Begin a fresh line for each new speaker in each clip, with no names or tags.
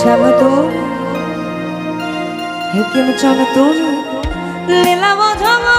শ্যামতন হেকিম চনতন লীলা বধমা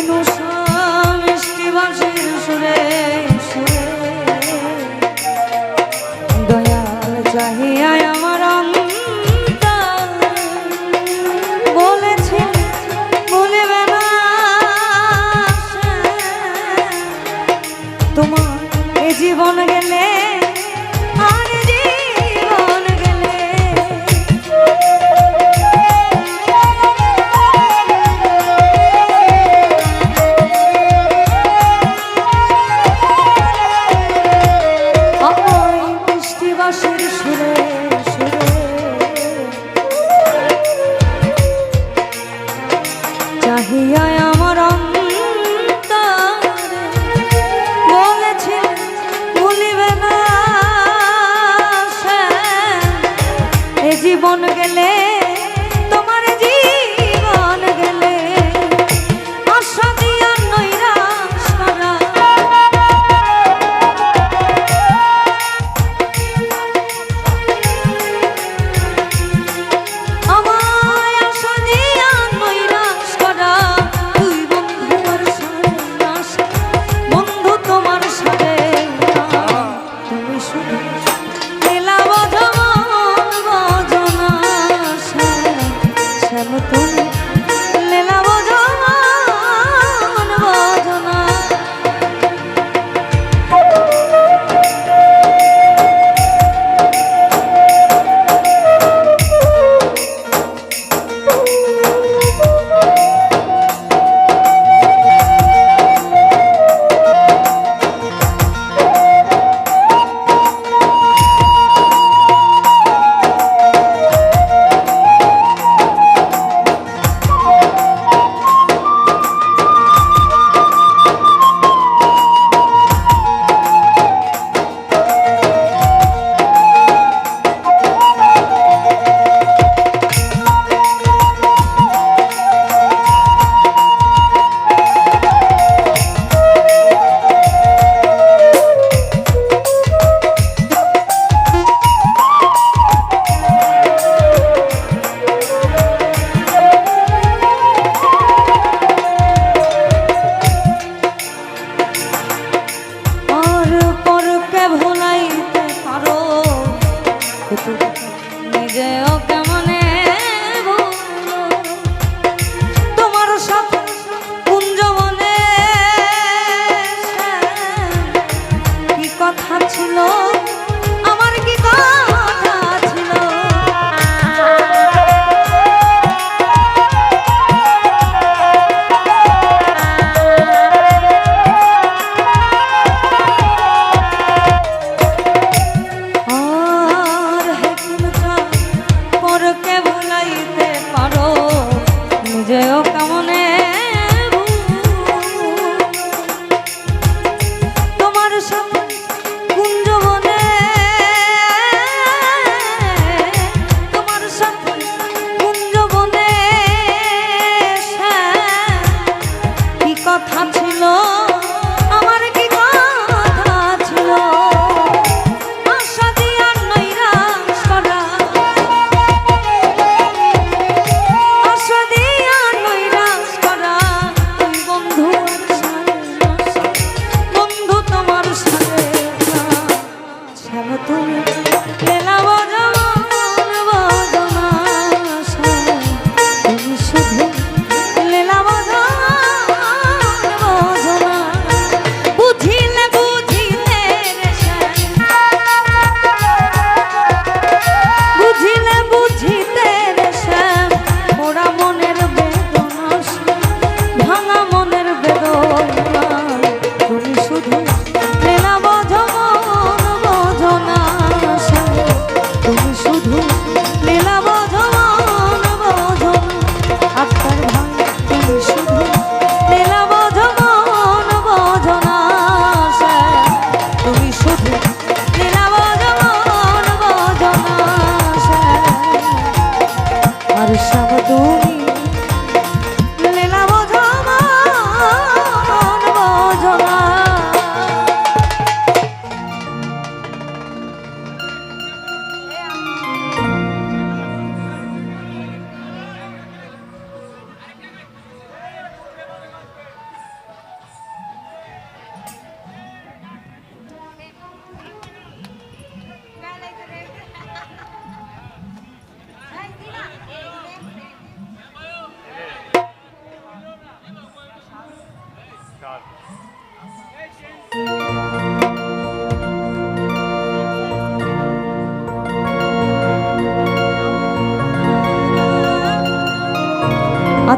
ধনুষা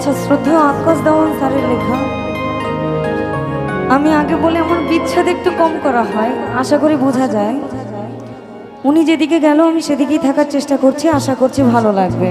আচ্ছা শ্রদ্ধা আকাশ দেওয়ান স্যারের লেখা। আমি আগে বলে আমার বিচ্ছেদ একটু কম করা হয়, আশা করি বোঝা যায়। উনি যেদিকে গেল, আমি সেদিকেই থাকার চেষ্টা করছি, আশা করছি ভালো লাগবে।